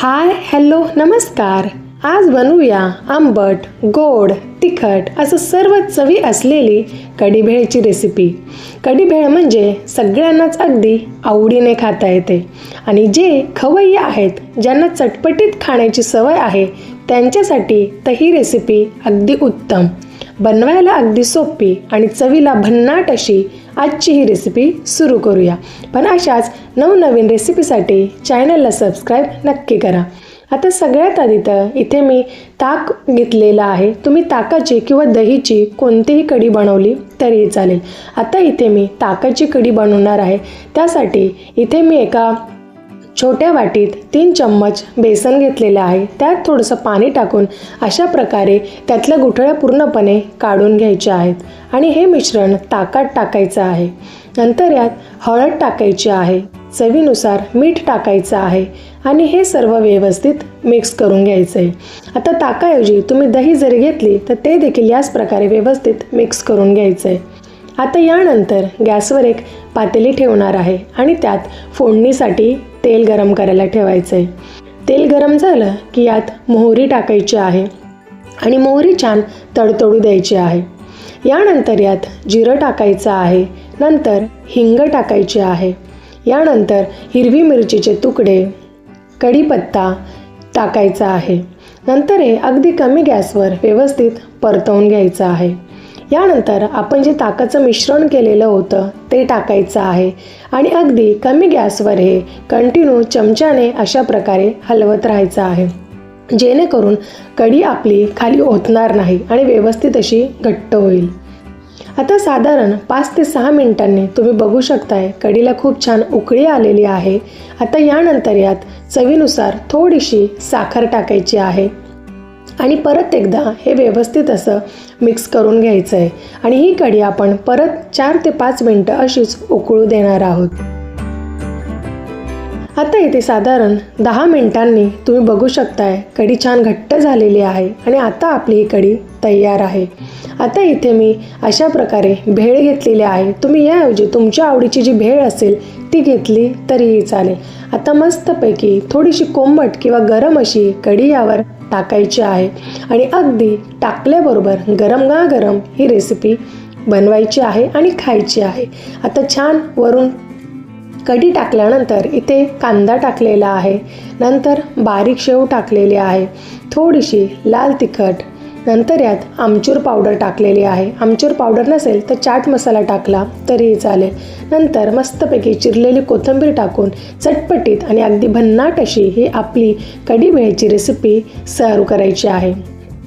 Hi hello नमस्कार. आज बनवूया आंबट गोड तिखट असं सर्व चवी असलेली कढीभेळची रेसिपी कढीभेळ म्हणजे सगळ्यांनाच अगदी आवडीने खाता येते. आणि जे खवय्ये आहेत ज्यांना चटपटीत खाण्याची सवय आहे त्यांच्यासाठी तर ही रेसिपी अगदी उत्तम. बनवायला अगदी सोपी आणि चवीला भन्नाट अशी आजची ही रेसिपी सुरू करूया. पण अशाच नवनवीन रेसिपीसाठी चॅनलला सबस्क्राईब नक्की करा. आता सगळ्यात आधी तर इथे मी ताक घेतलेलं आहे. तुम्ही ताकाची किंवा दहीची कोणतीही कढी बनवली तरीही चालेल. आता इथे मी ताकाची कढी बनवणार आहे. त्यासाठी इथे मी एका छोट्या वाटीत तीन चम्मच बेसन घेतलेलं आहे. त्यात थोडंसं पाणी टाकून अशा प्रकारे त्यातल्या गुठळ्या पूर्णपणे काढून घ्यायच्या आहेत. आणि हे मिश्रण ताकात टाकायचं आहे. नंतर यात हळद टाकायची आहे. चवीनुसार मीठ टाकायचं आहे. आणि हे सर्व व्यवस्थित मिक्स करून घ्यायचं आहे आता ताकाऐवजी तुम्ही दही जरी घेतली तर ते देखील याच प्रकारे व्यवस्थित मिक्स करून घ्यायचं आहे आता यानंतर गॅसवर एक पातेली ठेवणार आहे. आणि त्यात फोडणीसाठी तेल गरम करायला ठेवायचं आहे तेल गरम झालं की यात मोहरी टाकायची आहे आणि मोहरी छान तडतडू द्यायची आहे. यानंतर यात जिरं टाकायचं आहे नंतर हिंग टाकायचे आहे. यानंतर हिरवी मिरचीचे तुकडे कढीपत्ता टाकायचा आहे. नंतर हे अगदी कमी गॅसवर व्यवस्थित परतवून घ्यायचं आहे. यानंतर आपण जे ताकाचं मिश्रण केलेलं होतं ते टाकायचं आहे. आणि अगदी कमी गॅसवर हे कंटिन्यू चमच्याने अशा प्रकारे हलवत राहायचं आहे. जेणेकरून कढी आपली खाली ओतणार नाही आणि व्यवस्थित अशी घट्ट होईल. आता साधारण पाच ते सहा मिनिटांनी तुम्ही बघू शकताय कढीला खूप छान उकळी आलेली आहे. आता यानंतर यात चवीनुसार थोडीशी साखर टाकायची आहे. आणि परत एकदा हे व्यवस्थित असं मिक्स करून घ्यायचं आहे आणि ही कढी आपण परत चार ते पाच मिनटं अशीच उकळू देणार आहोत. आता इथे साधारण दहा मिनिटांनी तुम्ही बघू शकताय कढी छान घट्ट झालेली आहे आणि आता आपली ही कढी तयार आहे. आता इथे मी अशा प्रकारे भेळ घेतलेली आहे. तुम्ही याऐवजी तुमच्या आवडीची जी भेळ असेल ती घेतली तरीही चालेल. आता मस्तपैकी थोडीशी कोंबट किंवा गरम अशी कढी यावर टाकायची आहे. आणि अगदी टाकल्याबरोबर गरम गा गरम ही रेसिपी बनवायची आहे आणि खायची आहे. आता छान वरून कढी टाकल्यानंतर इथे कांदा टाकलेला आहे. नंतर बारीक शेव टाकलेली आहे. थोडीशी लाल तिखट नंतर यात आमचूर पावडर टाकलेली आहे. आमचूर पावडर नसेल तर चाट मसाला टाकला तरीही चालेल. नंतर मस्तपैकी चिरलेली कोथिंबीर टाकून चटपटीत आणि अगदी भन्नाट अशी ही आपली कढी भेळची रेसिपी सर्व करायची आहे.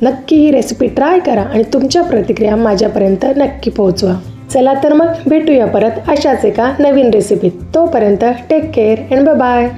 नक्की ही रेसिपी ट्राय करा आणि तुमच्या प्रतिक्रिया माझ्यापर्यंत नक्की पोहोचवा. चला तर मग भेटूया परत अशाच एका नवीन रेसिपीत तोपर्यंत टेक केअर अँड बाय